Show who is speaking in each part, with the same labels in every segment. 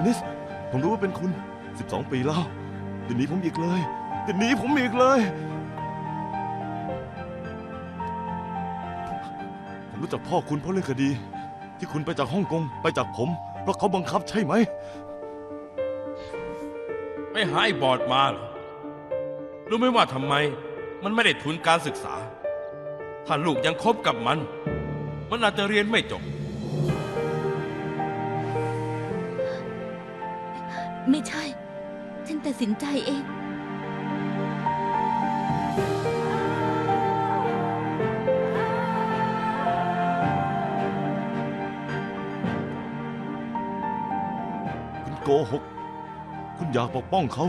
Speaker 1: ดนิส ผมรู้ว่าเป็นคุณ 12 ปีแล้วอย่าหนีผมอีกเลยอย่าหนีผมอีกเลย ผมรู้จักพ่อคุณเพราะเรื่องคดี ที่คุณไปจากฮ่องกงไปจากผม เพราะเขาบังคับใช่ไหม
Speaker 2: ไม่หาไอ้บอดมาเหรอ รู้ไหมว่าทำไม มันไม่ได้ทุนการศึกษา ถ้าลูกยังคบกับมัน มันอาจจะเรียนไม่จบ
Speaker 3: ไม่ใช่ ฉันตัดสินใจเอง
Speaker 1: คุณโกหก คุณอยากปกป้องเขา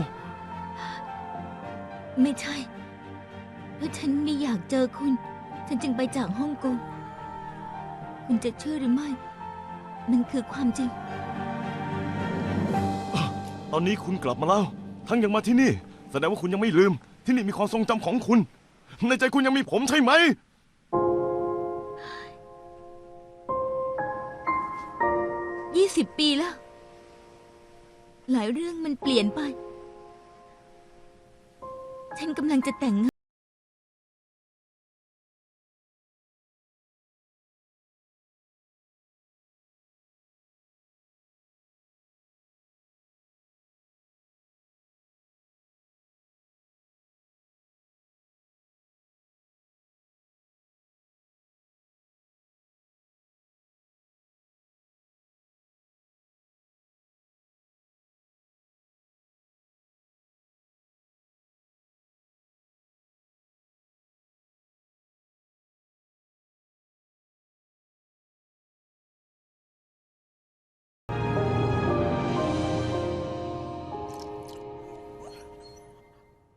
Speaker 3: ไม่ใช่ เพราะฉันไม่อยากเจอคุณ ฉันจึงไปจากฮ่องกง คุณจะเชื่อหรือไม่ มันคือความจริง
Speaker 1: ตอนนี้คุณกลับมาแล้ว ทั้งยังมาที่นี่ แสดงว่าคุณยังไม่ลืม ที่นี่มีความทรงจำของคุณ ในใจคุณยังมีผมใช่ไหม
Speaker 3: ยี่สิบปีแล้ว หลายเรื่องมันเปลี่ยนไป ฉันกำลังจะแต่งง